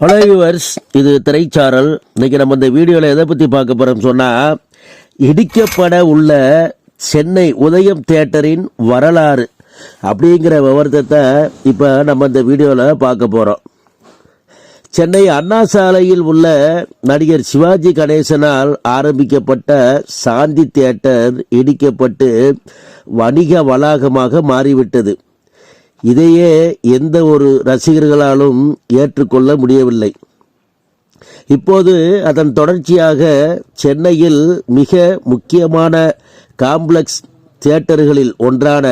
Hello viewers இது திரைச்சாரல். இன்றைக்கி நம்ம இந்த வீடியோவில் எதை பற்றி பார்க்க போகிறோம்னு சொன்னால் இடிக்கப்பட உள்ள சென்னை உதயம் தேட்டரின் வரலாறு அப்படிங்கிற விவரத்தை இப்போ நம்ம இந்த வீடியோவில் பார்க்க போகிறோம் சென்னை அண்ணா சாலையில் உள்ள நடிகர் சிவாஜி கணேசனால் ஆரம்பிக்கப்பட்ட சாந்தி தேட்டர் இடிக்கப்பட்டு வணிக வளாகமாக மாறிவிட்டது. இதையே எந்த ஒரு ரசிகர்களாலும் ஏற்றுக்கொள்ள முடியவில்லை. இப்போது அதன் தொடர்ச்சியாக சென்னையில் மிக முக்கியமான காம்ப்ளெக்ஸ் தியேட்டர்களில் ஒன்றான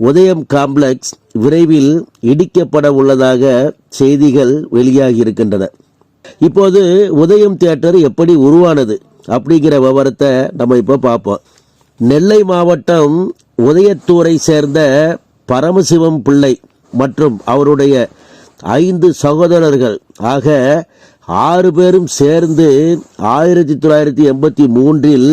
உதயம் காம்ப்ளெக்ஸ் விரைவில் இடிக்கப்பட உள்ளதாக செய்திகள் வெளியாகி இருக்கின்றன இப்போது உதயம் தியேட்டர் எப்படி உருவானது அப்படிங்கிற விவரத்தை நம்ம இப்போ பார்ப்போம். நெல்லை மாவட்டம் உதயத்தூரை சேர்ந்த பரமசிவம் பிள்ளை மற்றும் அவருடைய ஐந்து சகோதரர்கள். ஆக ஆறு பேரும் சேர்ந்து ஆயிரத்தி தொள்ளாயிரத்தி எண்பத்தி மூன்றில்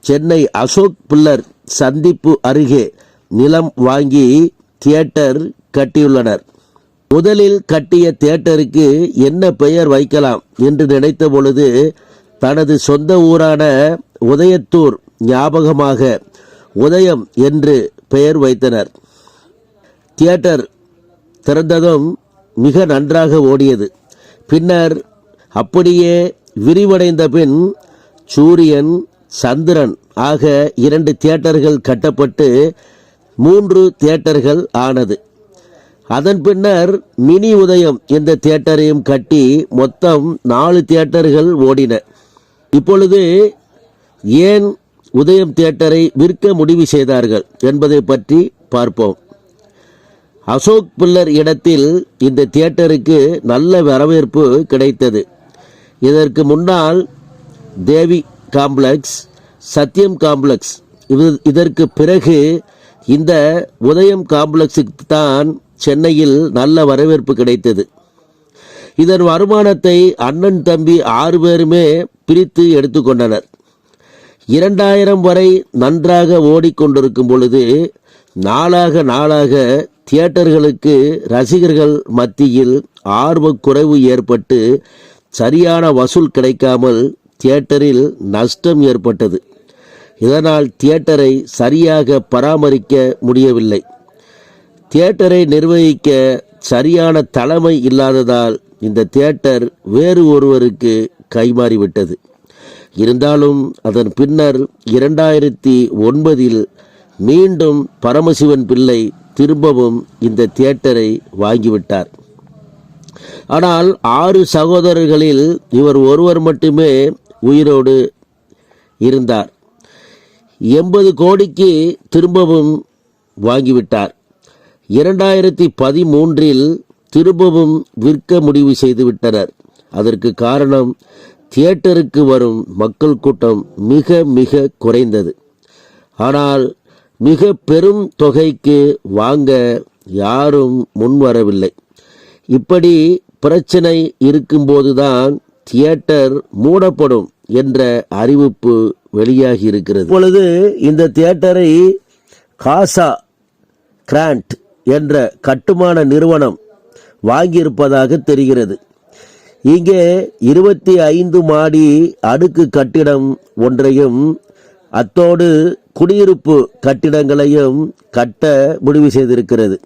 சென்னை அசோக் பில்லர் சந்திப்பு அருகே நிலம் வாங்கி தியேட்டர் கட்டியுள்ளனர். முதலில் கட்டிய தியேட்டருக்கு என்ன பெயர் வைக்கலாம் என்று நினைத்த பொழுது தனது சொந்த ஊரான உதயத்தூர் ஞாபகமாக உதயம் என்று பெயர் வைத்தனர். தியேட்டர் திறந்ததும் மிக நன்றாக ஓடியது. பின்னர் அப்படியே விரிவடைந்த பின் சூரியன் சந்திரன் ஆக இரண்டு தியேட்டர்கள் கட்டப்பட்டு மூன்று தியேட்டர்கள் ஆனது. அதன் பின்னர் மினி உதயம் இந்த தியேட்டரையும் கட்டி மொத்தம் நாலு தியேட்டர்கள் ஓடின. இப்பொழுது ஏன் உதயம் தியேட்டரை விற்க முடிவு செய்தார்கள் என்பதை பற்றி பார்ப்போம். அசோக் பில்லர் இடத்தில் இந்த தியேட்டருக்கு நல்ல வரவேற்பு கிடைத்தது. இதற்கு முன்னால் தேவி காம்ப்ளெக்ஸ் சத்யம் காம்ப்ளெக்ஸ் இது இதற்கு பிறகு இந்த உதயம் காம்ப்ளெக்ஸுக்கு தான் சென்னையில் நல்ல வரவேற்பு கிடைத்தது. இதன் வருமானத்தை அண்ணன் தம்பி ஆறு பேருமே பிரித்து எடுத்துக்கொண்டனர் இரண்டாயிரம் வரை நன்றாக ஓடிக்கொண்டிருக்கும் பொழுது நாளாக நாளாக தியேட்டர்களுக்கு ரசிகர்கள் மத்தியில் ஆர்வக்குறைவு ஏற்பட்டு சரியான வசூல் கிடைக்காமல் தியேட்டரில் நஷ்டம் ஏற்பட்டது. இதனால் தியேட்டரை சரியாக பராமரிக்க முடியவில்லை. தியேட்டரை நிர்வகிக்க சரியான தலைமை இல்லாததால் இந்த தியேட்டர் வேறு ஒருவருக்கு கைமாறிவிட்டது. இருந்தாலும் அதன் பின்னர் இரண்டாயிரத்தி ஒன்பதில் மீண்டும் பரமசிவன் பிள்ளை திரும்பவும் இந்த தியேட்டரை வாங்கிவிட்டார். ஆனால் ஆறு சகோதரர்களில் இவர் ஒருவர் மட்டுமே உயிரோடு இருந்தார். எண்பது கோடிக்கு திரும்பவும் வாங்கிவிட்டார். இரண்டாயிரத்தி பதிமூன்றில் திரும்பவும் விற்க முடிவு செய்துவிட்டனர் அதற்கு காரணம் தியேட்டருக்கு வரும் மக்கள் கூட்டம் மிக மிக குறைந்தது. ஆனால் மிக பெரும் தொகைக்கு வாங்க யாரும் முன்வரவில்லை. இப்படி பிரச்சனை இருக்கும்போதுதான் தியேட்டர் மூடப்படும் என்ற அறிவிப்பு வெளியாகி இருக்கிறது இப்பொழுது இந்த தியேட்டரை காசா கிராண்ட் என்ற கட்டுமான நிறுவனம் வாங்கியிருப்பதாக தெரிகிறது. இங்கே இருபத்தி ஐந்து மாடி அடுக்கு கட்டிடம் ஒன்றையும் அத்தோடு குடியிருப்பு கட்டிடங்களையும் கட்ட முடிவு செய்திருக்கிறது.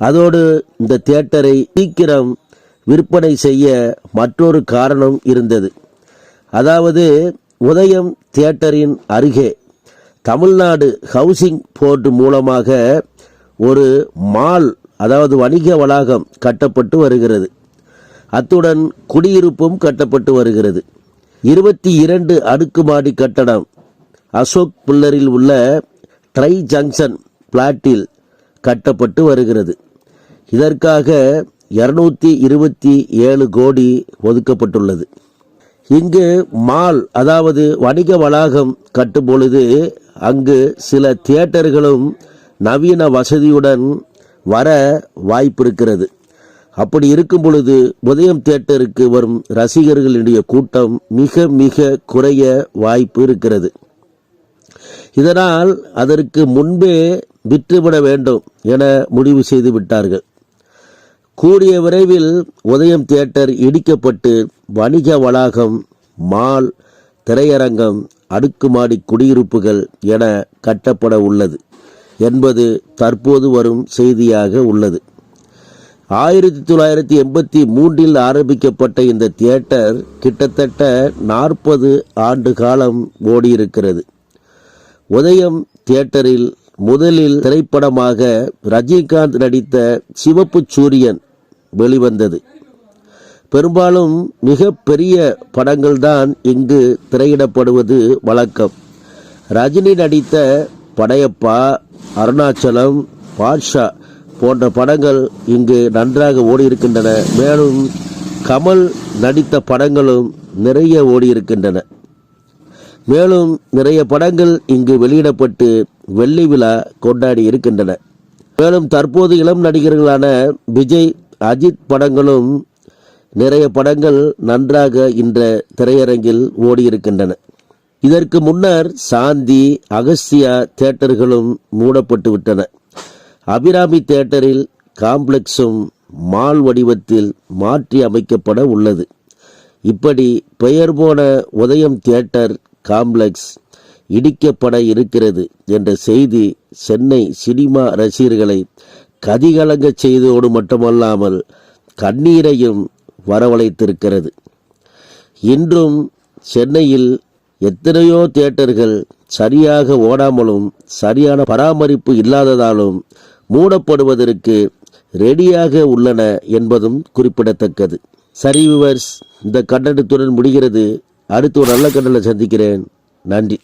அதோடு இந்த தியேட்டரை சீக்கிரம் விற்பனை செய்ய மற்றொரு காரணம் இருந்தது. அதாவது உதயம் தியேட்டரின் அருகே தமிழ்நாடு ஹவுசிங் போர்டு மூலமாக ஒரு மால் அதாவது வணிக வளாகம் கட்டப்பட்டு வருகிறது. அத்துடன் குடியிருப்பும் கட்டப்பட்டு வருகிறது. இருபத்தி இரண்டு அடுக்குமாடி கட்டடம் அசோக் புல்லரில் உள்ள ட்ரை ஜங்ஷன் பிளாட்டில் கட்டப்பட்டு வருகிறது. இதற்காக இருநூத்தி இருபத்தி ஏழு கோடி ஒதுக்கப்பட்டுள்ளது. இங்கு மால் அதாவது வணிக வளாகம் கட்டும் பொழுது அங்கு சில தியேட்டர்களும் நவீன வசதியுடன் வர வாய்ப்பு இருக்கிறது அப்படி இருக்கும் பொழுது உதயம் தியேட்டருக்கு வரும் ரசிகர்களுடைய கூட்டம் மிக மிக குறைய வாய்ப்பு இருக்கிறது. இதனால் அதற்கு முன்பே விற்றுவிட வேண்டும் என முடிவு செய்து விட்டார்கள். கூடிய விரைவில் உதயம் தியேட்டர் இடிக்கப்பட்டு வணிக வளாகம் மால் திரையரங்கம் அடுக்குமாடி குடியிருப்புகள் என கட்டப்பட உள்ளது என்பது தற்போது வரும் செய்தியாக உள்ளது. ஆயிரத்தி தொள்ளாயிரத்தி எண்பத்தி மூன்றில் ஆரம்பிக்கப்பட்ட இந்த தியேட்டர் கிட்டத்தட்ட நாற்பது ஆண்டு காலம் ஓடியிருக்கிறது. உதயம் தியேட்டரில் முதலில் திரைப்படமாக ரஜினிகாந்த் நடித்த சிவப்பு சூரியன் வெளிவந்தது. பெரும்பாலும் மிக பெரிய படங்கள்தான் இங்கு திரையிடப்படுவது வழக்கம். ரஜினி நடித்த படையப்பா அருணாச்சலம் பாட்ஷா போன்ற படங்கள் இங்கு நன்றாக ஓடியிருக்கின்றன. மேலும் கமல் நடித்த படங்களும் நிறைய ஓடியிருக்கின்றன. மேலும் நிறைய படங்கள் இங்கு வெளியிடப்பட்டு வெள்ளி விழா கொண்டாடி இருக்கின்றன. மேலும் தற்போது இளம் நடிகர்களான விஜய் அஜித் படங்களும் நிறைய படங்கள் நன்றாக இன்ற திரையரங்கில் ஓடியிருக்கின்றன. இதற்கு முன்னர் சாந்தி அகஸ்தியா தேட்டர்களும் மூடப்பட்டு விட்டன. அபிராமி தேட்டரில் காம்ப்ளெக்ஸும் மால் வடிவத்தில் மாற்றி அமைக்கப்பட உள்ளது. இப்படி பெயர் போன உதயம் தியேட்டர் காம்ப்ளெக்ஸ் இடிக்கப்பட இருக்கிறது என்ற செய்தி சென்னை சினிமா ரசிகர்களை கதிகலங்க செய்ததோடு மட்டுமல்லாமல் கண்ணீரையும் வரவழைத்திருக்கிறது. இன்றும் சென்னையில் எத்தனையோ தியேட்டர்கள் சரியாக ஓடாமலும் சரியான பராமரிப்பு இல்லாததாலும் மூடப்படுவதற்கு ரெடியாக உள்ளன என்பதும் குறிப்பிடத்தக்கது. சரி விவர்ஸ் இந்த கண்டனத்துடன் முடிகிறது. அடுத்து ஒரு நல்ல கடலை சந்திக்கிறேன். நன்றி.